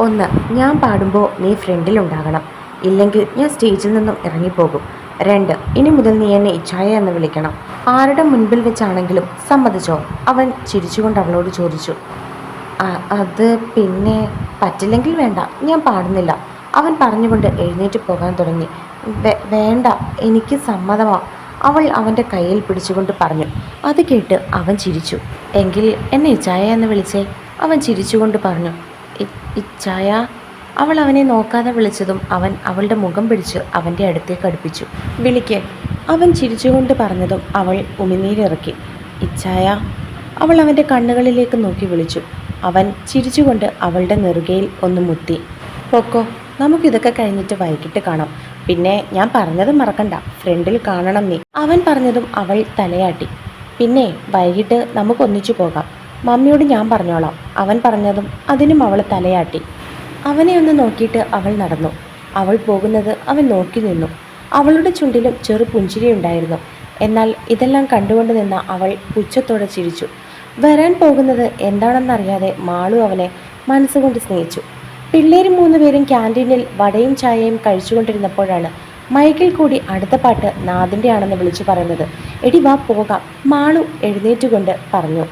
ഒന്ന് ഞാൻ പാടുമ്പോൾ നീ ഫ്രണ്ടിൽ ഫ്രണ്ടിലുണ്ടാകണം ഇല്ലെങ്കിൽ ഞാൻ സ്റ്റേജിൽ നിന്നും ഇറങ്ങിപ്പോകും. രണ്ട് ഇനി മുതൽ നീ എന്നെ ഇച്ഛായ എന്ന് വിളിക്കണം. ആരുടെ മുൻപിൽ വെച്ചാണെങ്കിലും സമ്മതിച്ചോ. അവൻ ചിരിച്ചുകൊണ്ട് അവളോട് ചോദിച്ചു. അത് പിന്നെ പറ്റില്ലെങ്കിൽ വേണ്ട ഞാൻ പാടുന്നില്ല. അവൻ പറഞ്ഞുകൊണ്ട് എഴുന്നേറ്റ് പോകാൻ തുടങ്ങി. വേണ്ട എനിക്ക് സമ്മതമാ. അവൾ അവന്റെ കയ്യിൽ പിടിച്ചുകൊണ്ട് പറഞ്ഞു. അത് കേട്ട് അവൻ ചിരിച്ചു. എങ്കിൽ എന്നെ ഇച്ചായ എന്ന് വിളിച്ചേ? അവൻ ചിരിച്ചുകൊണ്ട് പറഞ്ഞു. "ഇ- ഇച്ചായ. അവൾ അവനെ നോക്കാതെ വിളിച്ചതും അവൻ അവളുടെ മുഖം പിടിച്ച് അവന്റെ അടുത്തേക്ക് അടുപ്പിച്ചു. വിളിക്ക്. അവൻ ചിരിച്ചുകൊണ്ട് പറഞ്ഞതും അവൾ ഉമിനീരിറക്കി. ഇച്ഛായ അവൾ അവന്റെ കണ്ണുകളിലേക്ക് നോക്കി വിളിച്ചു. അവൻ ചിരിച്ചുകൊണ്ട് അവളുടെ നെറുകയിൽ ഒന്ന് മുത്തി. പൊക്കോ നമുക്കിതൊക്കെ കഴിഞ്ഞിട്ട് വൈകിട്ട് കാണാം. പിന്നെ ഞാൻ പറഞ്ഞത് മറക്കണ്ട. ഫ്രണ്ടിൽ കാണണം നീ. അവൻ പറഞ്ഞതും അവൾ തലയാട്ടി. പിന്നെ വൈകിട്ട് നമുക്കൊന്നിച്ചു പോകാം. മമ്മിയോട് ഞാൻ പറഞ്ഞോളാം. അവൻ പറഞ്ഞതും അതിനും അവൾ തലയാട്ടി. അവനെ ഒന്ന് നോക്കിയിട്ട് അവൾ നടന്നു. അവൾ പോകുന്നത് അവൻ നോക്കി നിന്നു. അവളുടെ ചുണ്ടിലും ചെറു പുഞ്ചിരിയുണ്ടായിരുന്നു എന്നാൽ ഇതെല്ലാം കണ്ടുകൊണ്ട് നിന്ന അവൾ പുച്ഛത്തോടെ ചിരിച്ചു. വരാൻ പോകുന്നത് എന്താണെന്നറിയാതെ മാളു അവനെ മനസ്സുകൊണ്ട് സ്നേഹിച്ചു. പിള്ളേരും മൂന്നുപേരും ക്യാന്റീനിൽ വടയും ചായയും കഴിച്ചുകൊണ്ടിരുന്നപ്പോഴാണ് മൈക്കിൽ കൂടി അടുത്ത പാട്ട് നാദിന്റെ ആണെന്ന് വിളിച്ചു പറയുന്നത്. എടി വാ പോകാം മാളു എഴുന്നേറ്റുകൊണ്ട് പറഞ്ഞു.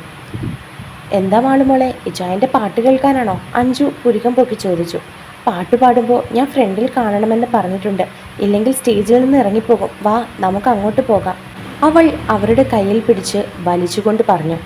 എന്താ മാളുമോളെ ഇജായന്റെ പാട്ട് കേൾക്കാനാണോ? അഞ്ചു പുരുക്കം പൊക്കി ചോദിച്ചു. പാട്ട് പാടുമ്പോൾ ഞാൻ ഫ്രണ്ടിൽ കാണണമെന്ന് പറഞ്ഞിട്ടുണ്ട്. ഇല്ലെങ്കിൽ സ്റ്റേജിൽ നിന്ന് ഇറങ്ങിപ്പോകും. വാ നമുക്ക് അങ്ങോട്ട് പോകാം. അവൾ അവരുടെ കയ്യിൽ പിടിച്ച് വലിച്ചുകൊണ്ട് പറഞ്ഞു.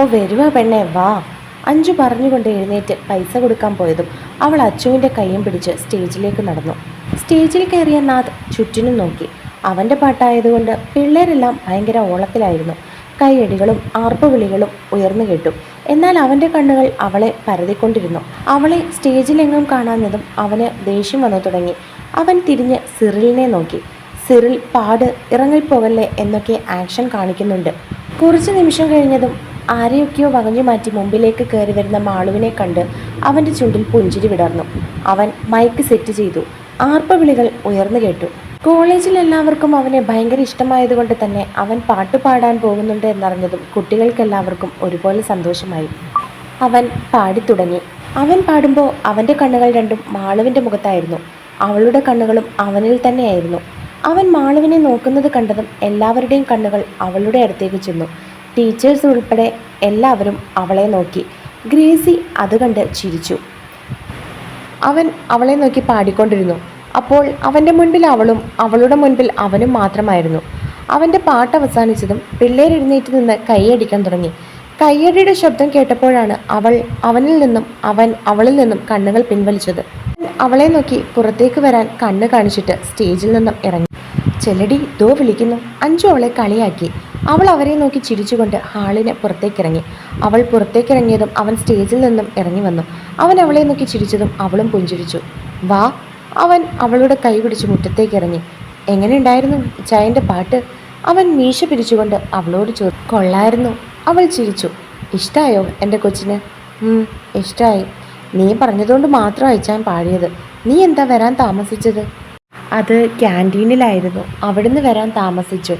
ഓ വരുവാ പെണ്ണെ വാ. അഞ്ചു പറഞ്ഞുകൊണ്ട് എഴുന്നേറ്റ് പൈസ കൊടുക്കാൻ പോയതും അവൾ അച്ചുവിന്റെ കൈയും പിടിച്ച് സ്റ്റേജിലേക്ക് നടന്നു. സ്റ്റേജിൽ കയറിയ നാഥ് ചുറ്റിനും നോക്കി. അവന്റെ പാട്ടായതുകൊണ്ട് പിള്ളേരെല്ലാം ഭയങ്കര ഓളത്തിലായിരുന്നു. കൈയടികളും ആർപ്പുവിളികളും ഉയർന്നു കേട്ടു. എന്നാൽ അവന്റെ കണ്ണുകൾ അവളെ പരതിക്കൊണ്ടിരുന്നു. അവളെ സ്റ്റേജിലെങ്ങും കാണാഞ്ഞതും അവന് ദേഷ്യം വന്നു തുടങ്ങി. അവൻ തിരിഞ്ഞ് സിറിലിനെ നോക്കി. സിറിൽ പാട് ഇറങ്ങിപ്പോകല്ലേ എന്നൊക്കെ ആക്ഷൻ കാണിക്കുന്നുണ്ട്. കുറച്ച് നിമിഷം കഴിഞ്ഞതും ആരെയൊക്കെയോ വകഞ്ഞു മാറ്റി മുമ്പിലേക്ക് കയറി വരുന്ന മാളുവിനെ കണ്ട് അവന്റെ ചുണ്ടിൽ പുഞ്ചിരി വിടർന്നു. അവൻ മൈക്ക് സെറ്റ് ചെയ്തു. ആർപ്പവിളികൾ ഉയർന്നു കേട്ടു. കോളേജിൽ എല്ലാവർക്കും അവനെ ഭയങ്കര ഇഷ്ടമായതുകൊണ്ട് തന്നെ അവൻ പാട്ട് പാടാൻ പോകുന്നുണ്ട് എന്നറിഞ്ഞതും കുട്ടികൾക്കെല്ലാവർക്കും ഒരുപോലെ സന്തോഷമായി. അവൻ പാടിത്തുടങ്ങി അവൻ പാടുമ്പോൾ അവന്റെ കണ്ണുകൾ രണ്ടും മാളുവിന്റെ മുഖത്തായിരുന്നു. അവളുടെ കണ്ണുകളും അവനിൽ തന്നെയായിരുന്നു. അവൻ മാളുവിനെ നോക്കുന്നത് കണ്ടതും എല്ലാവരുടെയും കണ്ണുകൾ അവളുടെ അടുത്തേക്ക് ചെന്നു. ടീച്ചേഴ്സ് ഉൾപ്പെടെ എല്ലാവരും അവളെ നോക്കി. ഗ്രേസി അത് കണ്ട് ചിരിച്ചു. അവൻ അവളെ നോക്കി പാടിക്കൊണ്ടിരുന്നു. അപ്പോൾ അവന്റെ മുൻപിൽ അവളും അവളുടെ മുൻപിൽ അവനും മാത്രമായിരുന്നു. അവന്റെ പാട്ട് അവസാനിച്ചതും പിള്ളേരെഴുന്നേറ്റ് നിന്ന് കൈയടിക്കാൻ തുടങ്ങി. കയ്യടിയുടെ ശബ്ദം കേട്ടപ്പോഴാണ് അവൾ അവനിൽ നിന്നും അവൻ അവളിൽ നിന്നും കണ്ണുകൾ പിൻവലിച്ചത്. അവളെ നോക്കി പുറത്തേക്ക് വരാൻ കണ്ണ് കാണിച്ചിട്ട് സ്റ്റേജിൽ നിന്നും ഇറങ്ങി. ചെല്ലടി ദോ വിളിക്കുന്നു. അഞ്ചു അവളെ കളിയാക്കി. അവൾ അവരെ നോക്കി ചിരിച്ചുകൊണ്ട് ഹാളിന് പുറത്തേക്കിറങ്ങി. അവൾ പുറത്തേക്കിറങ്ങിയതും അവൻ സ്റ്റേജിൽ നിന്നും ഇറങ്ങി വന്നു. അവൻ അവളെ നോക്കി ചിരിച്ചതും അവളും പുഞ്ചിരിച്ചു. വാ അവൻ അവളുടെ കൈ പിടിച്ച് മുറ്റത്തേക്ക് ഇറങ്ങി. എങ്ങനെയുണ്ടായിരുന്നു ചായന്റെ പാട്ട്. അവൻ മീശ പിരിച്ചുകൊണ്ട് അവളോട് ചോ കൊള്ളായിരുന്നു. അവൾ ചിരിച്ചു. ഇഷ്ടായോ എന്റെ കൊച്ചിന്? ഇഷ്ടമായി നീ പറഞ്ഞതുകൊണ്ട് മാത്രം അയച്ചാൻ പാടിയത്. നീ എന്താ വരാൻ താമസിച്ചത്? അത് ക്യാന്റീനിലായിരുന്നു. അവിടുന്ന് വരാൻ താമസിച്ചു.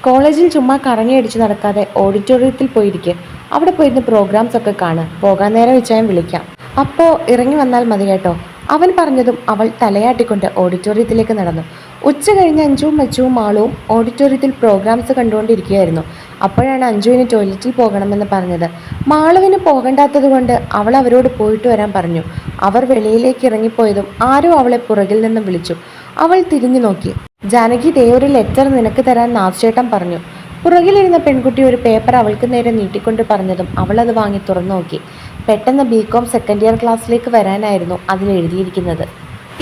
കോളേജിൽ ചുമ്മാ കറങ്ങി അടിച്ച് നടക്കാതെ ഓഡിറ്റോറിയത്തിൽ പോയിരിക്കെ. അവിടെ പോയിരുന്ന് പ്രോഗ്രാംസ് ഒക്കെ കാണുക പോകാൻ നേരം വെച്ചാൽ വിളിക്കാം. അപ്പോൾ ഇറങ്ങി വന്നാൽ മതി കേട്ടോ. അവൻ പറഞ്ഞതും അവൾ തലയാട്ടിക്കൊണ്ട് ഓഡിറ്റോറിയത്തിലേക്ക് നടന്നു. ഉച്ച കഴിഞ്ഞ് അഞ്ചുവും മച്ചുവും മാളവും ഓഡിറ്റോറിയത്തിൽ പ്രോഗ്രാംസ് കണ്ടുകൊണ്ടിരിക്കുകയായിരുന്നു. അപ്പോഴാണ് അഞ്ജുവിന് ടോയ്ലറ്റിൽ പോകണമെന്ന് പറഞ്ഞത്. മാളുവിന് പോകണ്ടാത്തതുകൊണ്ട് അവൾ അവരോട് പോയിട്ട് വരാൻ പറഞ്ഞു. അവർ വെളിയിലേക്ക് ഇറങ്ങിപ്പോയതും ആരോ അവളെ പുറകിൽ നിന്നും വിളിച്ചു. അവൾ തിരിഞ്ഞു നോക്കി. ജാനകി ദേ ഒരു ലെറ്റർ നിനക്ക് തരാൻ നാശേട്ടൻ പറഞ്ഞു. പുറകിലിരുന്ന പെൺകുട്ടി ഒരു പേപ്പർ അവൾക്ക് നേരെ നീട്ടിക്കൊണ്ട് പറഞ്ഞതും അവൾ അത് വാങ്ങി തുറന്നു നോക്കി. പെട്ടെന്ന് ബി കോം സെക്കൻഡ് ഇയർ ക്ലാസ്സിലേക്ക് വരാനായിരുന്നു അതിൽ എഴുതിയിരിക്കുന്നത്.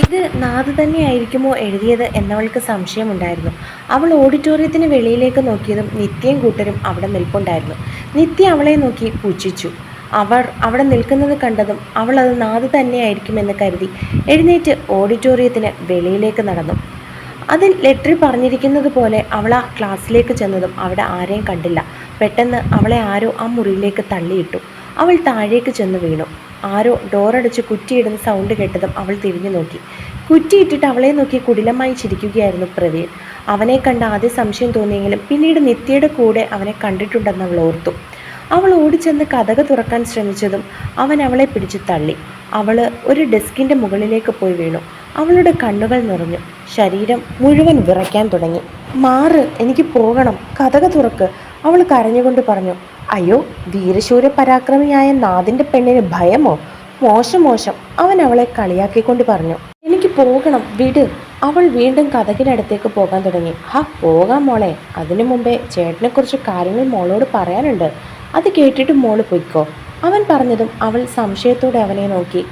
ഇത് നാഥ് തന്നെയായിരിക്കുമോ എഴുതിയത് എന്നവൾക്ക് സംശയമുണ്ടായിരുന്നു. അവൾ ഓഡിറ്റോറിയത്തിന് വെളിയിലേക്ക് നോക്കിയതും നിത്യയും കൂട്ടരും അവിടെ നിൽപ്പുണ്ടായിരുന്നു. നിത്യ അവളെ നോക്കി പുച്ഛിച്ചു അവർ അവിടെ നിൽക്കുന്നത് കണ്ടതും അവൾ അത് നാഥ് തന്നെയായിരിക്കുമെന്ന് കരുതി എഴുന്നേറ്റ് ഓഡിറ്റോറിയത്തിന് വെളിയിലേക്ക് നടന്നു. അതിൽ ലെറ്ററിൽ പറഞ്ഞിരിക്കുന്നത് പോലെ അവൾ ആ ക്ലാസ്സിലേക്ക് ചെന്നതും അവിടെ ആരെയും കണ്ടില്ല. പെട്ടെന്ന് അവളെ ആരോ ആ മുറിയിലേക്ക് തള്ളിയിട്ടു. അവൾ താഴേക്ക് ചെന്ന് വീണു. ആരോ ഡോറടച്ച് കുറ്റിയിടുന്ന സൗണ്ട് കേട്ടതും അവൾ തിരിഞ്ഞു നോക്കി. കുറ്റിയിട്ടിട്ട് അവളെ നോക്കി കുടിലമായി ചിരിക്കുകയായിരുന്നു പ്രവീൺ. അവനെ കണ്ട ആദ്യ സംശയം തോന്നിയെങ്കിലും പിന്നീട് നിത്യയുടെ കൂടെ അവനെ കണ്ടിട്ടുണ്ടെന്ന് അവൾ ഓർത്തു. അവൾ ഓടിച്ചെന്ന് കഥക തുറക്കാൻ ശ്രമിച്ചതും അവൻ അവളെ പിടിച്ചു തള്ളി. അവൾ ഒരു ഡെസ്കിന്റെ മുകളിലേക്ക് പോയി വീണു. അവളുടെ കണ്ണുകൾ നിറഞ്ഞു. ശരീരം മുഴുവൻ വിറയ്ക്കാൻ തുടങ്ങി. മാറ് എനിക്ക് പോകണം. കഥക തുറക്ക്. അവൾ കരഞ്ഞുകൊണ്ട് പറഞ്ഞു അയ്യോ വീരശൂര പരാക്രമിയായ നാദിന്റെ പെണ്ണിന് ഭയമോ? മോശം മോശം. അവൻ അവളെ കളിയാക്കിക്കൊണ്ട് പറഞ്ഞു എനിക്ക് പോകണം വിട്. അവൾ വീണ്ടും കഥകിനടുത്തേക്ക് പോകാൻ തുടങ്ങി ഹാ പോകാം മോളെ. അതിനു മുമ്പേ ചേട്ടനെക്കുറിച്ച് കാര്യങ്ങൾ മോളോട് പറയാനുണ്ട്. അത് കേട്ടിട്ട് മോൾ പൊയ്ക്കോ. അവൻ പറഞ്ഞതും അവൾ സംശയത്തോടെ അവനെ നോക്കി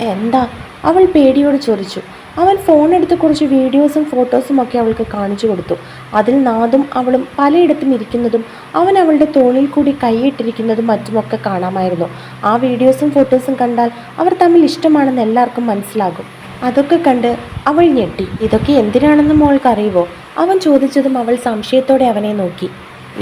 എന്താ? അവൾ പേടിയോട് ചോദിച്ചു അവൻ ഫോൺ എടുത്ത് കുറച്ച് വീഡിയോസും ഫോട്ടോസും ഒക്കെ അവൾക്ക് കാണിച്ചു കൊടുത്തു. അതിൽ നാദും അവളും പലയിടത്തും ഇരിക്കുന്നതും അവൻ അവളുടെ തോളിൽ കൂടി കൈയിട്ടിരിക്കുന്നതും മറ്റുമൊക്കെ കാണാമായിരുന്നു. ആ വീഡിയോസും ഫോട്ടോസും കണ്ടാൽ അവർ തമ്മിൽ ഇഷ്ടമാണെന്ന് എല്ലാവർക്കും മനസ്സിലാകും. അതൊക്കെ കണ്ട് അവൾ ഞെട്ടി. ഇതൊക്കെ എന്തിനാണെന്ന് മോൾക്ക് അറിയുമോ അവൻ ചോദിച്ചതും അവൾ സംശയത്തോടെ അവനെ നോക്കി.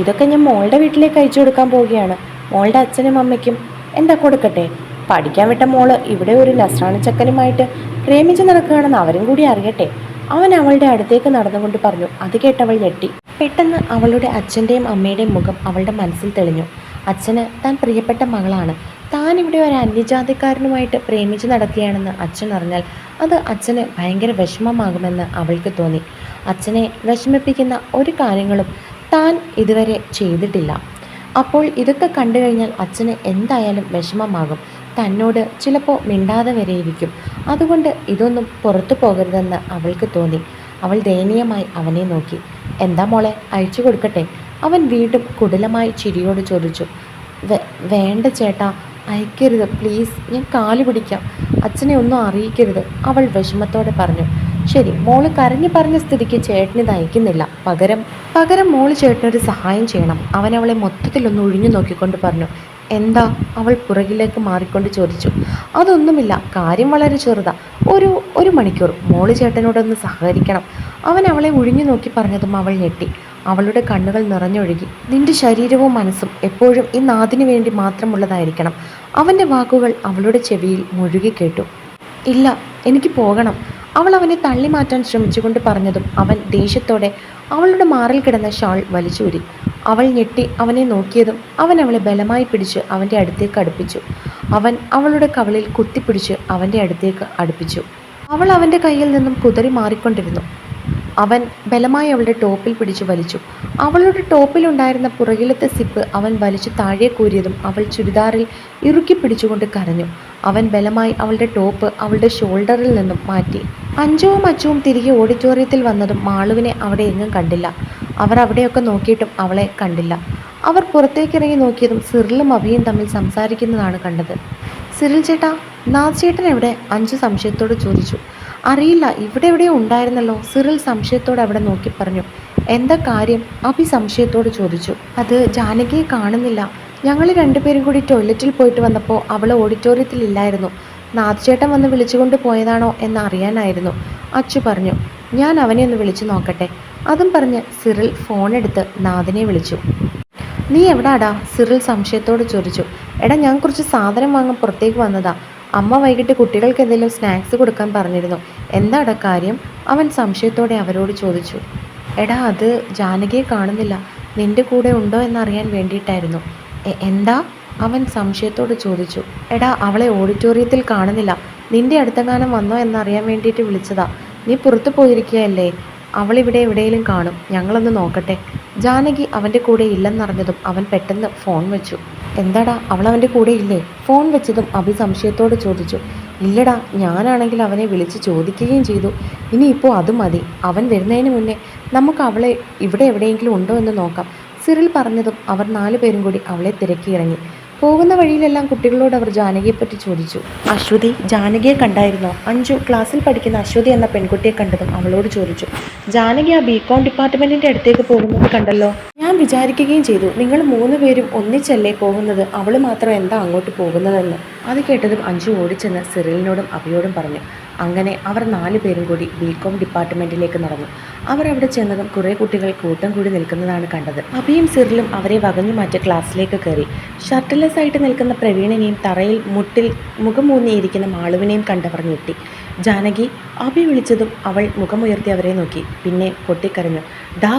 ഇതൊക്കെ ഞാൻ മോളുടെ വീട്ടിലേക്ക് അയച്ചു കൊടുക്കാൻ പോവുകയാണ്. മോളുടെ അച്ഛനും അമ്മയ്ക്കും. എന്താ കൊടുക്കട്ടെ? പഠിക്കാൻ വിട്ട മോൾ ഇവിടെ ഒരു നസ്രാണി ചക്കനുമായിട്ട് പ്രേമിച്ച് നടക്കുകയാണെന്ന് അവരും കൂടി അറിയട്ടെ. അവൻ അവളുടെ അടുത്തേക്ക് നടന്നുകൊണ്ട് പറഞ്ഞു അത് കേട്ടവൾ ഞെട്ടി. പെട്ടെന്ന് അവളുടെ അച്ഛന്റെയും അമ്മയുടെയും മുഖം അവളുടെ മനസ്സിൽ തെളിഞ്ഞു. അച്ഛന് താൻ പ്രിയപ്പെട്ട മകളാണ്. താൻ ഇവിടെ ഒരു അന്യജാതിക്കാരനുമായിട്ട് പ്രേമിച്ച് നടക്കുകയാണെന്ന് അച്ഛൻ അറിഞ്ഞാൽ അത് അച്ഛന് ഭയങ്കര വിഷമമാകുമെന്ന് അവൾക്ക് തോന്നി. അച്ഛനെ വിഷമിപ്പിക്കുന്ന ഒരു കാര്യങ്ങളും താൻ ഇതുവരെ ചെയ്തിട്ടില്ല. അപ്പോൾ ഇതൊക്കെ കണ്ടു കഴിഞ്ഞാൽ അച്ഛന് എന്തായാലും വിഷമമാകും. തന്നോട് ചിലപ്പോൾ മിണ്ടാതെ വരെയിരിക്കും. അതുകൊണ്ട് ഇതൊന്നും പുറത്തു പോകരുതെന്ന് അവൾക്ക് തോന്നി. അവൾ ദയനീയമായി അവനെ നോക്കി. എന്താ മോളെ അയച്ചു കൊടുക്കട്ടെ? അവൻ വീണ്ടും കുടലമായി ചിരിയോട് ചോദിച്ചു. വേണ്ട ചേട്ടാ അയക്കരുത് പ്ലീസ് ഞാൻ കാൽ പിടിക്കാം. അച്ഛനെ ഒന്നും അറിയിക്കരുത് അവൾ വിഷമത്തോടെ പറഞ്ഞു. ശരി മോൾ കരഞ്ഞു പറഞ്ഞ സ്ഥിതിക്ക് ചേട്ടനിത് അയക്കുന്നില്ല. പകരം പകരം മോൾ ചേട്ടനൊരു സഹായം ചെയ്യണം. അവൻ അവളെ മൊത്തത്തിലൊന്ന് ഒഴിഞ്ഞു നോക്കിക്കൊണ്ട് പറഞ്ഞു. എന്താ അവൾ പുറകിലേക്ക് മാറിക്കൊണ്ട് ചോദിച്ചു. അതൊന്നുമില്ല കാര്യം വളരെ ചെറുതാ. ഒരു ഒരു മണിക്കൂർ മോൾ ചേട്ടനോടൊന്ന് സഹകരിക്കണം. അവൻ അവളെ ഒഴിഞ്ഞു നോക്കി പറഞ്ഞതും അവൾ ഞെട്ടി. അവളുടെ കണ്ണുകൾ നിറഞ്ഞൊഴുകി. നിന്റെ ശരീരവും മനസ്സും എപ്പോഴും ഈ നാദിനു വേണ്ടി മാത്രമുള്ളതായിരിക്കണം. അവന്റെ വാക്കുകൾ അവളുടെ ചെവിയിൽ മുഴുകി കേട്ടു. ഇല്ല എനിക്ക് പോകണം. അവൾ അവനെ തള്ളി മാറ്റാൻ ശ്രമിച്ചുകൊണ്ട് പറഞ്ഞതും അവൻ ദേഷ്യത്തോടെ അവളുടെ മാറിൽ കിടന്ന ഷാൾ വലിച്ചൂരി. അവൾ ഞെട്ടി അവനെ നോക്കിയതും അവൻ അവളെ ബലമായി പിടിച്ച് അവന്റെ അടുത്തേക്ക് അടുപ്പിച്ചു. അവൻ അവളുടെ കവളിൽ കുത്തിപ്പിടിച്ച് അവന്റെ അടുത്തേക്ക് അടുപ്പിച്ചു. അവൾ അവന്റെ കയ്യിൽ നിന്നും കുതറി മാറിക്കൊണ്ടിരുന്നു. അവൻ ബലമായി അവളുടെ ടോപ്പിൽ പിടിച്ചു വലിച്ചു. അവളുടെ ടോപ്പിലുണ്ടായിരുന്ന പുറകിലത്തെ സിപ്പ് അവൻ വലിച്ചു താഴെ കൂരിയതും അവൾ ചുരിദാറിൽ ഇറുക്കി പിടിച്ചുകൊണ്ട് കരഞ്ഞു. അവൻ ബലമായി അവളുടെ ടോപ്പ് അവളുടെ ഷോൾഡറിൽ നിന്നും മാറ്റി. അഞ്ചുവും അച്ചുവും തിരികെ ഓഡിറ്റോറിയത്തിൽ വന്നതും മാളുവിനെ അവിടെ എങ്ങും കണ്ടില്ല. അവർ അവിടെയൊക്കെ നോക്കിയിട്ടും അവളെ കണ്ടില്ല. അവർ പുറത്തേക്കിറങ്ങി നോക്കിയതും സിറിലും അഭിയും തമ്മിൽ സംസാരിക്കുന്നതാണ് കണ്ടത്. സിറിൽ ചേട്ടാ നാസ് ചേട്ടൻ എവിടെ? അഞ്ചു സംശയത്തോട് ചോദിച്ചു. അറിയില്ല. ഇവിടെ എവിടെയോ ഉണ്ടായിരുന്നല്ലോ. സിറിൽ സംശയത്തോടെ അവിടെ നോക്കി പറഞ്ഞു. എന്താ കാര്യം? അഭി സംശയത്തോട് ചോദിച്ചു. അത് ജാനകിയെ കാണുന്നില്ല. ഞങ്ങൾ രണ്ടുപേരും കൂടി ടോയ്ലറ്റിൽ പോയിട്ട് വന്നപ്പോൾ അവൾ ഓഡിറ്റോറിയത്തിൽ ഇല്ലായിരുന്നു. നാഥചേട്ടൻ വന്ന് വിളിച്ചുകൊണ്ട് പോയതാണോ എന്ന് അറിയാനായിരുന്നു. അച്ചു പറഞ്ഞു ഞാൻ അവനെ ഒന്ന് വിളിച്ചു നോക്കട്ടെ. അതും പറഞ്ഞ് സിറിൽ ഫോണെടുത്ത് നാഥിനെ വിളിച്ചു. നീ എവിടാടാ? സിറിൽ സംശയത്തോട് ചോദിച്ചു. എടാ ഞാൻ കുറച്ച് സാധനം വാങ്ങാൻ പുറത്തേക്ക് വന്നതാ. അമ്മ വൈകിട്ട് കുട്ടികൾക്ക് എന്തെങ്കിലും സ്നാക്സ് കൊടുക്കാൻ പറഞ്ഞിരുന്നു. എന്താടാ കാര്യം? അവൻ സംശയത്തോടെ അവരോട് ചോദിച്ചു. എടാ അത് ജാനകിയെ കാണുന്നില്ല. നിന്റെ കൂടെ ഉണ്ടോ എന്നറിയാൻ വേണ്ടിയിട്ടായിരുന്നു. എന്താ? അവൻ സംശയത്തോട് ചോദിച്ചു. എടാ അവളെ ഓഡിറ്റോറിയത്തിൽ കാണുന്നില്ല. നിന്റെ അടുത്തെങ്ങാനും വന്നോ എന്നറിയാൻ വേണ്ടിയിട്ട് വിളിച്ചതാ. നീ പുറത്തു പോയിരിക്കുകയല്ലേ? അവളിവിടെ എവിടെയെങ്കിലും കാണും. ഞങ്ങളൊന്ന് നോക്കട്ടെ. ജാനകി അവന്റെ കൂടെ ഇല്ലെന്നറിഞ്ഞതും അവൻ പെട്ടെന്ന് ഫോൺ വെച്ചു. എന്താടാ അവൾ അവന്റെ കൂടെ ഇല്ലേ? ഫോൺ വെച്ചതും അഭി സംശയത്തോട് ചോദിച്ചു. ഇല്ലടാ ഞാനാണെങ്കിൽ അവനെ വിളിച്ച് ചോദിക്കുകയും ചെയ്തു. ഇനിയിപ്പോൾ അത് മതി. അവൻ വരുന്നതിന് മുന്നേ നമുക്ക് അവളെ ഇവിടെ എവിടെയെങ്കിലും ഉണ്ടോ എന്ന് നോക്കാം. സിറിൽ പറഞ്ഞതും അവർ നാലു പേരും കൂടി അവളെ തിരക്കിയിറങ്ങി പോകുന്ന വഴിയിലെല്ലാം കുട്ടികളോട് അവർ ജാനകിയെപ്പറ്റി ചോദിച്ചു. അശ്വതി ജാനകിയെ കണ്ടായിരുന്നോ? അഞ്ചു ക്ലാസ്സിൽ പഠിക്കുന്ന അശ്വതി എന്ന പെൺകുട്ടിയെ കണ്ടതും അവളോട് ചോദിച്ചു. ജാനകി ആ ബികോം ഡിപ്പാർട്ട്മെന്റിന്റെ അടുത്തേക്ക് പോകുന്നത് കണ്ടല്ലോ? ഞാൻ വിചാരിക്കുകയും ചെയ്തു നിങ്ങൾ മൂന്ന് പേരും ഒന്നിച്ചല്ലേ പോകുന്നത്? അവൾ മാത്രം എന്താ അങ്ങോട്ട് പോകുന്നതെന്ന്. അത് കേട്ടതും അഞ്ചു ഓടിച്ചെന്ന് സിറിലിനോടും അഭിയോടും പറഞ്ഞു. അങ്ങനെ അവർ നാല് പേരും കൂടി ബികോം ഡിപ്പാർട്ട്മെന്റിലേക്ക് നടന്നു. അവർ അവിടെ ചെന്നതും കുറേ കുട്ടികൾ കൂട്ടം കൂടി നിൽക്കുന്നതാണ് കണ്ടത്. അഭിയും സിറിലും അവരെ വകഞ്ഞു മാറ്റി ക്ലാസ്സിലേക്ക് കയറി. ഷർട്ട്ലെസ് ആയിട്ട് നിൽക്കുന്ന പ്രവീണിനെയും തറയിൽ മുട്ടിൽ മുഖമൂന്നിയിരിക്കുന്ന മാളുവിനെയും കണ്ടവർ ഞെട്ടി. ജാനകി അഭി വിളിച്ചതും അവൾ മുഖമുയർത്തി അവരെ നോക്കി. പിന്നെ പൊട്ടിക്കരഞ്ഞു. ഡാ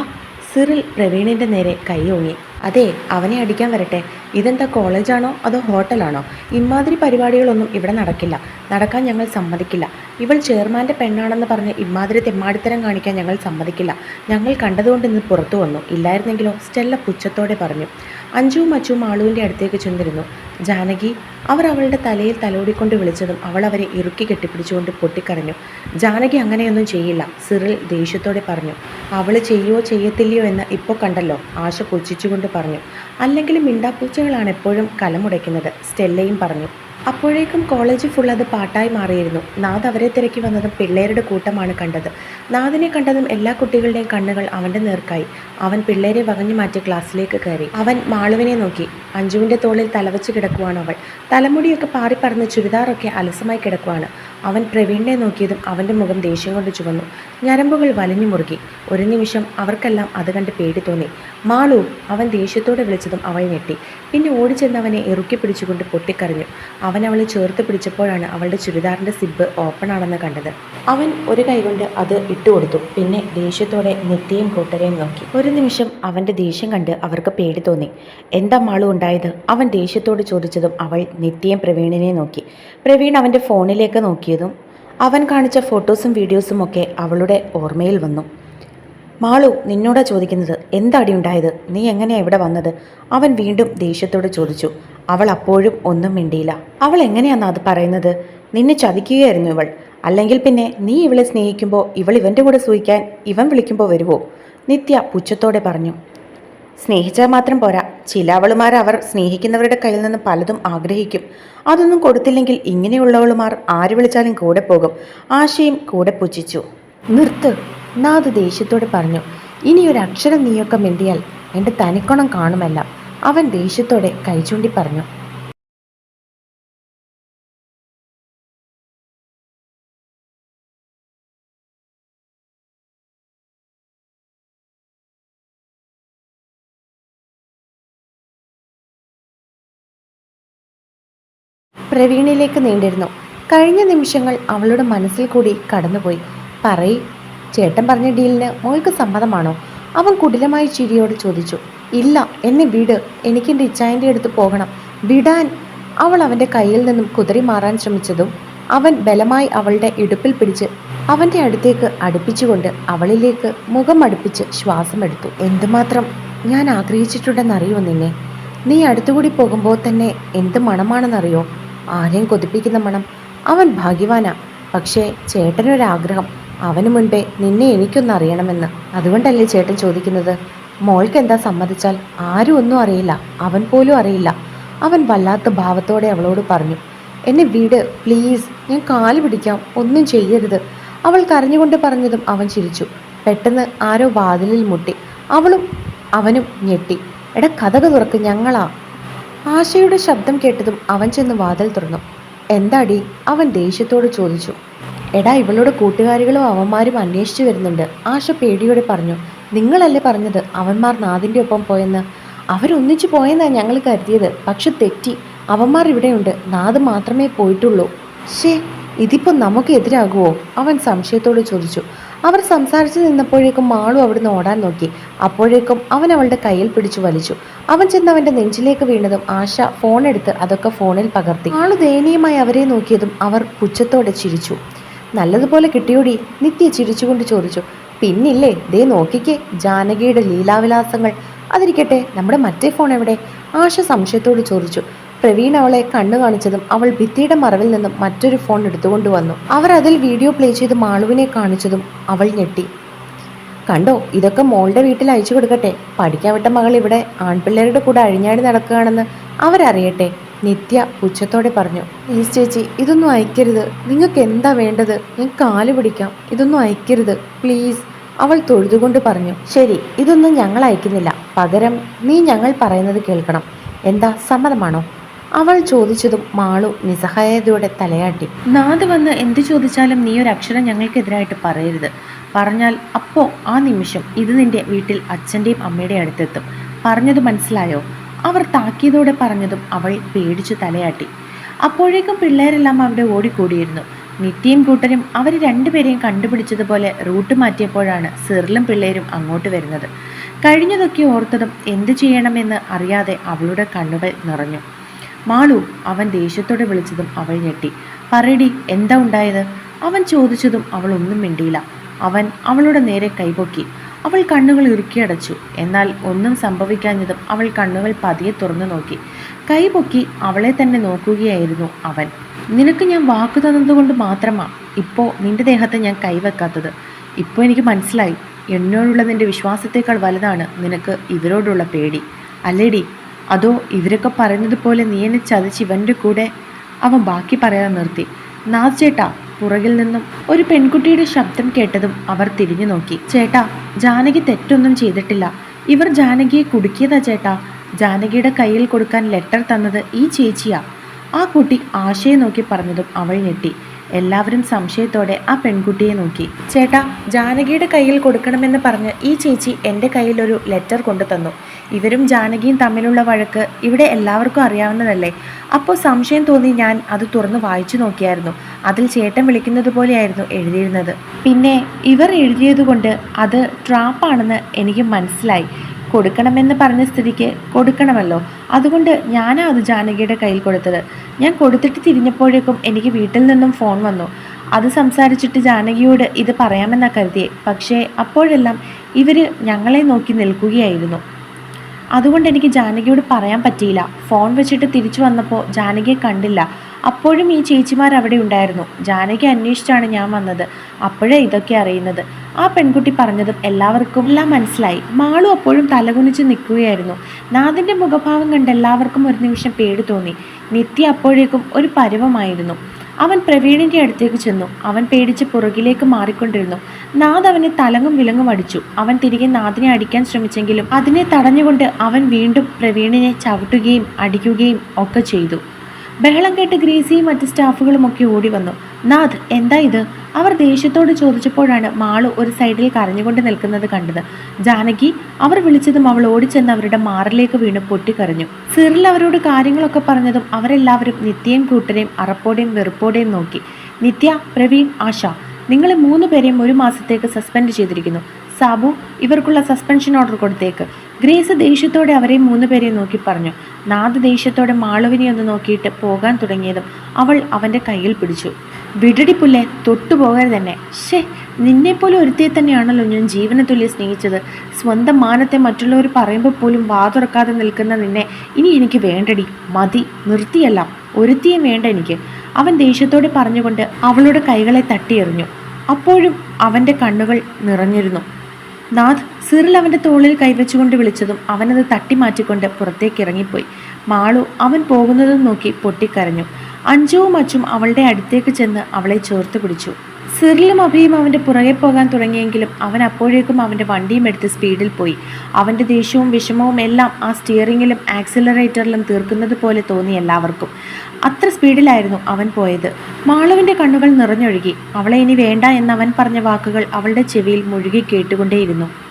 സിറിൽ പ്രവീണിന്റെ നേരെ കൈ ഓങ്ങി. അതെ അവനെ അടിക്കാൻ വരട്ടെ. ഇതെന്താ കോളേജാണോ അതോ ഹോട്ടലാണോ? ഇമാതിരി പരിപാടികളൊന്നും ഇവിടെ നടക്കില്ല. നടക്കാൻ ഞങ്ങൾ സമ്മതിക്കില്ല. ഇവൾ ചെയർമാന്റെ പെണ്ണാണെന്ന് പറഞ്ഞ് ഇമാതിരി തെമ്മാടിത്തരം കാണിക്കാൻ ഞങ്ങൾ സമ്മതിക്കില്ല. ഞങ്ങൾ കണ്ടതുകൊണ്ട് ഇന്ന് പുറത്തു വന്നു. ഇല്ലായിരുന്നെങ്കിലോ? സ്റ്റെല്ല പുച്ഛത്തോടെ പറഞ്ഞു. അഞ്ചുവും അച്ചുവും ആളുവിന്റെ അടുത്തേക്ക് ചെന്നിരുന്നു. ജാനകി അവർ അവളുടെ തലയിൽ തലോടിക്കൊണ്ട് വിളിച്ചതും അവൾ അവരെ ഇറുക്കി കെട്ടിപ്പിടിച്ചുകൊണ്ട് പൊട്ടിക്കരഞ്ഞു. ജാനകി അങ്ങനെയൊന്നും ചെയ്യില്ല. സിറിൽ ദേഷ്യത്തോടെ പറഞ്ഞു. അവൾ ചെയ്യുവോ ചെയ്യത്തില്ലയോ എന്ന് ഇപ്പോൾ കണ്ടല്ലോ. ആശ പുച്ഛിച്ചുകൊണ്ട് പറഞ്ഞു. അല്ലെങ്കിൽ മിണ്ടാപ്പൂച്ചകളാണ് എപ്പോഴും കലമുടയ്ക്കുന്നത് സ്റ്റെല്ലയും പറഞ്ഞു. അപ്പോഴേക്കും കോളേജ് ഫുൾ അത് പാട്ടായി മാറിയിരുന്നു. നാഥ് അവരെ തിരക്കി വന്നതും പിള്ളേരുടെ കൂട്ടമാണ് കണ്ടത്. നാദിനെ കണ്ടതും എല്ലാ കുട്ടികളുടെയും കണ്ണുകൾ അവന്റെ നേർക്കായി. അവൻ പിള്ളേരെ വകഞ്ഞു മാറ്റി ക്ലാസ്സിലേക്ക് കയറി. അവൻ മാളുവിനെ നോക്കി. അഞ്ജുവിന്റെ തോളിൽ തലവച്ച് കിടക്കുവാണ് അവൾ. തലമുടിയൊക്കെ പാറിപ്പറന്ന് ചുരിദാറൊക്കെ അലസമായി കിടക്കുവാണ്. അവൻ പ്രവീണിനെ നോക്കിയതും അവന്റെ മുഖം ദേഷ്യം കൊണ്ട് ചുവന്നു. ഞരമ്പുകൾ വലഞ്ഞു മുറുകി. ഒരു നിമിഷം അവർക്കെല്ലാം അത് കണ്ട് പേടി തോന്നി. മാളു അവൻ ദേഷ്യത്തോടെ വിളിച്ചതും അവൾ ഞെട്ടി. പിന്നെ ഓടിച്ചെന്ന് അവനെ ഇറുക്കി പിടിച്ചുകൊണ്ട് പൊട്ടിക്കറിഞ്ഞു അവൻ അവളെ ചേർത്ത് പിടിച്ചപ്പോഴാണ് അവളുടെ ചുരിദാറിന്റെ സിബ് ഓപ്പൺ ആണെന്ന് കണ്ടത്. അവൻ ഒരു കൈകൊണ്ട് അത് ഇട്ടുകൊടുത്തു പിന്നെ ദേഷ്യത്തോടെ നെത്തിയും കൂട്ടരെയും നോക്കി. ഒരു നിമിഷം അവന്റെ ദേഷ്യം കണ്ട് അവർക്ക് പേടി തോന്നി. എന്താ മാളു ഉണ്ടായത്? അവൻ ദേഷ്യത്തോട് ചോദിച്ചതും അവൾ നിത്യയും പ്രവീണിനെ നോക്കി. പ്രവീൺ അവന്റെ ഫോണിലേക്ക് നോക്കിയതും അവൻ കാണിച്ച ഫോട്ടോസും വീഡിയോസും ഒക്കെ അവളുടെ ഓർമ്മയിൽ വന്നു. മാളു നിന്നോടാ ചോദിക്കുന്നത് എന്താടി ഉണ്ടായത്? നീ എങ്ങനെയാ ഇവിടെ വന്നത്? അവൻ വീണ്ടും ദേഷ്യത്തോട് ചോദിച്ചു. അവൾ അപ്പോഴും ഒന്നും മിണ്ടിയില്ല. അവൾ എങ്ങനെയാണെന്ന് അത് പറയുന്നത്? നിന്നെ ചതിക്കുകയായിരുന്നു ഇവൾ. അല്ലെങ്കിൽ പിന്നെ നീ ഇവളെ സ്നേഹിക്കുമ്പോൾ ഇവൾ ഇവന്റെ കൂടെ സൂഹിക്കാൻ ഇവൻ വിളിക്കുമ്പോൾ വരുമോ നിത്യ പുച്ഛത്തോടെ പറഞ്ഞു. സ്നേഹിച്ചാൽ മാത്രം പോരാ. ചില അവളുമാർ അവർ സ്നേഹിക്കുന്നവരുടെ കയ്യിൽ നിന്ന് പലതും ആഗ്രഹിക്കും. അതൊന്നും കൊടുത്തില്ലെങ്കിൽ ഇങ്ങനെയുള്ളവളുമാർ ആര് വിളിച്ചാലും കൂടെ പോകും. ആശയും കൂടെ പുച്ഛിച്ചു. നിർത്ത്. നാഥ് ദേഷ്യത്തോട് പറഞ്ഞു ഇനി ഒരു അക്ഷരം നീയൊക്കെ മിണ്ടിയാൽ എന്റെ തനിക്കൊണം കാണുമല്ല. അവൻ ദേഷ്യത്തോടെ കൈചൂണ്ടി പറഞ്ഞു പ്രവീണിലേക്ക് നീണ്ടിരുന്നു. കഴിഞ്ഞ നിമിഷങ്ങൾ അവളുടെ മനസ്സിൽ കൂടി കടന്നുപോയി. പറയ് ചേട്ടൻ പറഞ്ഞ ഡീലിന് മോൾക്ക് സമ്മതമാണോ? അവൻ കുടിലമായ ചിരിയോട് ചോദിച്ചു. ഇല്ല എന്നെ വിട്. എനിക്ക് എന്റെ ഇച്ചായന്റെ അടുത്ത് പോകണം. വിടാൻ അവൾ അവന്റെ കയ്യിൽ നിന്നും കുതിരി മാറാൻ ശ്രമിച്ചതും അവൻ ബലമായി അവളുടെ ഇടുപ്പിൽ പിടിച്ച് അവന്റെ അടുത്തേക്ക് അടുപ്പിച്ചുകൊണ്ട് അവളിലേക്ക് മുഖം അടുപ്പിച്ച് ശ്വാസമെടുത്തു എന്തുമാത്രം? ഞാൻ ആഗ്രഹിച്ചിട്ടുണ്ടെന്നറിയോ നിന്നെ? നീ അടുത്തുകൂടി പോകുമ്പോൾ തന്നെ എന്ത് മണമാണെന്നറിയോ? ആരെയും കൊതിപ്പിക്കുന്ന മണം. അവൻ ഭാഗ്യവാനാ. പക്ഷേ ചേട്ടനൊരാഗ്രഹം. അവന് മുൻപേ നിന്നെ എനിക്കൊന്ന് അറിയണമെന്ന്. അതുകൊണ്ടല്ലേ ചേട്ടൻ ചോദിക്കുന്നത്? മോൾക്ക് എന്താ സമ്മതിച്ചാൽ? ആരും ഒന്നും അറിയില്ല. അവൻ പോലും അറിയില്ല. അവൻ വല്ലാത്ത ഭാവത്തോടെ അവളോട് പറഞ്ഞു. എന്നെ വിട് പ്ലീസ്. ഞാൻ കാൽ പിടിക്കാം. ഒന്നും ചെയ്യരുത്. അവൾ കരഞ്ഞുകൊണ്ട് പറഞ്ഞതും അവൻ ചിരിച്ചു. പെട്ടെന്ന് ആരോ വാതിലിൽ മുട്ടി. അവളും അവനും ഞെട്ടി. എടാ കഥക തുറക്ക്. ഞങ്ങളാ. ആശയുടെ ശബ്ദം കേട്ടതും അവൻ ചെന്ന് വാതിൽ തുറന്നു. എന്താടി? അവൻ ദേഷ്യത്തോട് ചോദിച്ചു. എടാ ഇവളുടെ കൂട്ടുകാരികളും അവന്മാരും അന്വേഷിച്ചു വരുന്നുണ്ട്. ആശ പേടിയോടെ പറഞ്ഞു നിങ്ങളല്ലേ പറഞ്ഞത് അവന്മാർ നാദിന്റെ ഒപ്പം പോയെന്ന്? അവരൊന്നിച്ചു പോയെന്നാണ് ഞങ്ങൾ കരുതിയത്. പക്ഷെ തെറ്റി. അവന്മാർ ഇവിടെയുണ്ട്. നാദ് മാത്രമേ പോയിട്ടുള്ളൂ. ശേ ഇതിപ്പോൾ നമുക്ക് എതിരാകുമോ അവൻ സംശയത്തോട് ചോദിച്ചു. അവർ സംസാരിച്ചു നിന്നപ്പോഴേക്കും മാളു അവിടുന്ന് ഓടാൻ നോക്കി. അപ്പോഴേക്കും അവൻ അവളുടെ കയ്യിൽ പിടിച്ചു വലിച്ചു. അവൻ ചെന്ന് അവന്റെ നെഞ്ചിലേക്ക് വീണതും ആശ ഫോൺ എടുത്ത് അതൊക്കെ ഫോണിൽ പകർത്തി. മാളു ദയനീയമായി അവരെ നോക്കിയതും അവർ പുച്ഛത്തോടെ ചിരിച്ചു. നല്ലതുപോലെ കിട്ടിയോടി നിത്യ ചിരിച്ചുകൊണ്ട് ചോദിച്ചു. പിന്നില്ലേ ദേ നോക്കിക്കേ ജാനകിയുടെ ലീലാവിലാസങ്ങൾ. അതിരിക്കട്ടെ നമ്മുടെ മറ്റേ ഫോൺ എവിടെ? ആശ സംശയത്തോട് ചോദിച്ചു. പ്രവീൺ അവളെ കണ്ണു കാണിച്ചതും അവൾ ഭിത്തിയുടെ മറവിൽ നിന്നും മറ്റൊരു ഫോൺ എടുത്തുകൊണ്ട് വന്നു. അവർ അതിൽ വീഡിയോ പ്ലേ ചെയ്ത് മാളുവിനെ കാണിച്ചതും അവൾ ഞെട്ടി. കണ്ടോ ഇതൊക്കെ മോളുടെ വീട്ടിൽ അയച്ചു കൊടുക്കട്ടെ. പഠിക്കാൻ വിട്ട മകൾ ഇവിടെ ആൺപിള്ളേരുടെ കൂടെ അഴിഞ്ഞാടി നടക്കുകയാണെന്ന് അവരറിയട്ടെ നിത്യ പുച്ഛത്തോടെ പറഞ്ഞു. പ്ലീസ് ചേച്ചി ഇതൊന്നും അയക്കരുത്. നിങ്ങൾക്ക് എന്താ വേണ്ടത്? ഞാൻ കാൽ പിടിക്കാം. ഇതൊന്നും അയക്കരുത്. പ്ലീസ്. അവൾ തൊഴുതുകൊണ്ട് പറഞ്ഞു. ശരി ഇതൊന്നും ഞങ്ങൾ അയക്കുന്നില്ല. പകരം നീ ഞങ്ങൾ പറയുന്നത് കേൾക്കണം. എന്താ സമ്മതമാണോ? അവൾ ചോദിച്ചതും മാളു നിസ്സഹായതയോടെ തലയാട്ടി. നാദ് വന്ന് എന്ത് ചോദിച്ചാലും നീ ഒരു അക്ഷരം ഞങ്ങൾക്കെതിരായിട്ട് പറയരുത്. പറഞ്ഞാൽ അപ്പോ ആ നിമിഷം ഇത് നിന്റെ വീട്ടിൽ അച്ഛന്റെയും അമ്മയുടെയും അടുത്തെത്തും. പറഞ്ഞത് മനസ്സിലായോ? അവർ താക്കിയതോടെ പറഞ്ഞതും അവൾ പേടിച്ചു തലയാട്ടി. അപ്പോഴേക്കും പിള്ളേരെല്ലാം അവിടെ ഓടിക്കൂടിയിരുന്നു. നിത്യയും കൂട്ടരും അവർ രണ്ടുപേരെയും കണ്ടുപിടിച്ചതുപോലെ റൂട്ട് മാറ്റിയപ്പോഴാണ് സിറിലും പിള്ളേരും അങ്ങോട്ട് വരുന്നത്. കഴിഞ്ഞതൊക്കെ ഓർത്തതും എന്തു ചെയ്യണമെന്ന് അറിയാതെ അവളുടെ കണ്ണുകൾ നിറഞ്ഞു. മാളു അവൻ ദേഷ്യത്തോടെ വിളിച്ചതും അവൾ ഞെട്ടി. പറയടി എന്താ ഉണ്ടായത്? അവൻ ചോദിച്ചതും അവൾ ഒന്നും മിണ്ടിയില്ല. അവൻ അവളുടെ നേരെ കൈപൊക്കി. അവൾ കണ്ണുകൾ ഇറുക്കിയടച്ചു എന്നാൽ ഒന്നും സംഭവിക്കാഞ്ഞതും അവൾ കണ്ണുകൾ പതിയെ തുറന്നു നോക്കി. കൈപൊക്കി അവളെ തന്നെ നോക്കുകയായിരുന്നു അവൻ. നിനക്ക് ഞാൻ വാക്കു തന്നതുകൊണ്ട് മാത്രമാ ഇപ്പോൾ നിന്റെ ദേഹത്തെ ഞാൻ കൈവെക്കാത്തത്. ഇപ്പോൾ എനിക്ക് മനസ്സിലായി. എന്നോടുള്ള നിന്റെ വിശ്വാസത്തേക്കാൾ വലുതാണ് നിനക്ക് ഇവരോടുള്ള പേടി. അല്ലേടി അതോ ഇവരൊക്കെ പറയുന്നത് പോലെ നീ എന്നെ ചതിച്ച് ഇവന്റെ കൂടെ അവൻ ബാക്കി പറയാൻ നിർത്തി. നാഥ് ചേട്ടാ പുറകിൽ നിന്നും ഒരു പെൺകുട്ടിയുടെ ശബ്ദം കേട്ടതും അവർ തിരിഞ്ഞു നോക്കി. ചേട്ടാ ജാനകി തെറ്റൊന്നും ചെയ്തിട്ടില്ല. ഇവർ ജാനകിയെ കുടുക്കിയതാ ചേട്ടാ. ജാനകിയുടെ കയ്യിൽ കൊടുക്കാൻ ലെറ്റർ തന്നത് ഈ ചേച്ചിയാ. ആ കുട്ടി ആശയെ നോക്കി പറഞ്ഞതും അവൾ ഞെട്ടി. എല്ലാവരും സംശയത്തോടെ ആ പെൺകുട്ടിയെ നോക്കി. ചേട്ടാ ജാനകിയുടെ കയ്യിൽ കൊടുക്കണമെന്ന് പറഞ്ഞ് ഈ ചേച്ചി എന്റെ കയ്യിൽ ഒരു ലെറ്റർ കൊണ്ടു തന്നു. ഇവരും ജാനകിയും തമ്മിലുള്ള വഴക്ക് ഇവിടെ എല്ലാവർക്കും അറിയാവുന്നതല്ലേ? അപ്പോൾ സംശയം തോന്നി ഞാൻ അത് തുറന്ന് വായിച്ചു നോക്കിയായിരുന്നു. അതിൽ ചേട്ടൻ വിളിക്കുന്നത് പോലെയായിരുന്നു എഴുതിയിരുന്നത്. പിന്നെ ഇവർ എഴുതിയതുകൊണ്ട് അത് ട്രാപ്പാണെന്ന് എനിക്ക് മനസ്സിലായി. കൊടുക്കണമെന്ന് പറഞ്ഞ സ്ഥിതിക്ക് കൊടുക്കണമല്ലോ. അതുകൊണ്ട് ഞാനാ അത് ജാനകിയുടെ കയ്യിൽ കൊടുത്തത്. ഞാൻ കൊടുത്തിട്ട് തിരിഞ്ഞപ്പോഴേക്കും എനിക്ക് വീട്ടിൽ നിന്നും ഫോൺ വന്നു. അത് സംസാരിച്ചിട്ട് ജാനകിയോട് ഇത് പറയാമെന്നാ കരുതിയേ. പക്ഷേ അപ്പോഴെല്ലാം ഇവർ ഞങ്ങളെ നോക്കി നിൽക്കുകയായിരുന്നു. അതുകൊണ്ട് എനിക്ക് ജാനകിയോട് പറയാൻ പറ്റിയില്ല. ഫോൺ വെച്ചിട്ട് തിരിച്ചു വന്നപ്പോൾ ജാനകിയെ കണ്ടില്ല. അപ്പോഴും ഈ ചേച്ചിമാർ അവിടെ ഉണ്ടായിരുന്നു. ജാനകി അന്വേഷിച്ചാണ് ഞാൻ വന്നത്. അപ്പോഴേ ഇതൊക്കെ അറിയുന്നത്. ആ പെൺകുട്ടി പറഞ്ഞതും എല്ലാവർക്കും എല്ലാം മനസ്സിലായി. മാളു അപ്പോഴും തലകുനിച്ച് നിൽക്കുകയായിരുന്നു. നാഥിന്റെ മുഖഭാവം കണ്ട് എല്ലാവർക്കും ഒരു നിമിഷം പേടി തോന്നി. നിത്യ അപ്പോഴേക്കും ഒരു പരുവമായിരുന്നു. അവൻ പ്രവീണിന്റെ അടുത്തേക്ക് ചെന്നു. അവൻ പേടിച്ച് പുറകിലേക്ക് മാറിക്കൊണ്ടിരുന്നു. നാഥ് അവനെ തലങ്ങും വിലങ്ങും അടിച്ചു. അവൻ തിരികെ നാഥിനെ അടിക്കാൻ ശ്രമിച്ചെങ്കിലും അതിനെ തടഞ്ഞുകൊണ്ട് അവൻ വീണ്ടും പ്രവീണിനെ ചവിട്ടുകയും അടിക്കുകയും ഒക്കെ ചെയ്തു. ബഹളം കേട്ട് ഗ്രീസിയും മറ്റ് സ്റ്റാഫുകളും ഒക്കെ ഓടി വന്നു. നാഥ് എന്താ ഇത്? അവർ ദേഷ്യത്തോട് ചോദിച്ചപ്പോഴാണ് മാളു ഒരു സൈഡിൽ കരഞ്ഞുകൊണ്ട് നിൽക്കുന്നത് കണ്ടത്. ജാനകി അവർ വിളിച്ചതും അവൾ ഓടിച്ചെന്ന് അവരുടെ മാറിലേക്ക് വീണ് പൊട്ടിക്കരഞ്ഞു. സിറിൽ അവരോട് കാര്യങ്ങളൊക്കെ പറഞ്ഞതും അവരെല്ലാവരും നിത്യയും കൂട്ടരെയും അറപ്പോടെയും വെറുപ്പോടെയും നോക്കി. നിത്യ പ്രവീൺ ആശ നിങ്ങളെ മൂന്ന് പേരെയും ഒരു മാസത്തേക്ക് സസ്പെൻഡ് ചെയ്തിരിക്കുന്നു. സാബു ഇവർക്കുള്ള സസ്പെൻഷൻ ഓർഡർ കൊടുത്തേക്ക്. ഗ്രേസ് ദേഷ്യത്തോടെ അവരെ മൂന്ന് പേരെ നോക്കി പറഞ്ഞു. നാദ് ദേഷ്യത്തോടെ മാളുവിനെ ഒന്ന് നോക്കിയിട്ട് പോകാൻ തുടങ്ങിയതും അവൾ അവന്റെ കയ്യിൽ പിടിച്ചു. വിടടി പുല്ലെ തൊട്ടുപോകരുത് തന്നെ ഷേ നിന്നെപ്പോലെ ഒരുത്തിയെ തന്നെയാണല്ലോ ഞാൻ ജീവന സ്നേഹിച്ചത്. സ്വന്തം മാനത്തെ മറ്റുള്ളവർ പറയുമ്പോൾ പോലും വാതുറക്കാതെ നിൽക്കുന്ന നിന്നെ ഇനി എനിക്ക് വേണ്ടടി. മതി നിർത്തിയല്ല. ഒരുത്തിയും വേണ്ട എനിക്ക്. അവൻ ദേഷ്യത്തോടെ പറഞ്ഞുകൊണ്ട് അവളുടെ കൈകളെ തട്ടിയെറിഞ്ഞു. അപ്പോഴും അവന്റെ കണ്ണുകൾ നിറഞ്ഞിരുന്നു. നാഥ് സിറിൽ അവന്റെ തോളിൽ കൈവച്ചുകൊണ്ട് വിളിച്ചതും അവനത് തട്ടിമാറ്റിക്കൊണ്ട് പുറത്തേക്ക് ഇറങ്ങിപ്പോയി മാളു അവൻ പോകുന്നതും നോക്കി പൊട്ടിക്കരഞ്ഞു. അഞ്ചുവും അച്ചും അവളുടെ അടുത്തേക്ക് ചെന്ന് അവളെ ചേർത്ത് പിടിച്ചു. സിറിലും അഭിയും അവന്റെ പുറകെ പോകാൻ തുടങ്ങിയെങ്കിലും അവൻ അപ്പോഴേക്കും അവന്റെ വണ്ടിയും എടുത്ത് സ്പീഡിൽ പോയി. അവന്റെ ദേഷ്യവും വിഷമവും എല്ലാം ആ സ്റ്റിയറിങ്ങിലും ആക്സിലറേറ്ററിലും തീർക്കുന്നത് പോലെ തോന്നി എല്ലാവർക്കും. അത്ര സ്പീഡിലായിരുന്നു അവൻ പോയത്. മാളുവിന്റെ കണ്ണുകൾ നിറഞ്ഞൊഴുകി. അവളെ ഇനി വേണ്ട എന്നവൻ പറഞ്ഞ വാക്കുകൾ അവളുടെ ചെവിയിൽ മുഴുകി കേട്ടുകൊണ്ടേയിരുന്നു.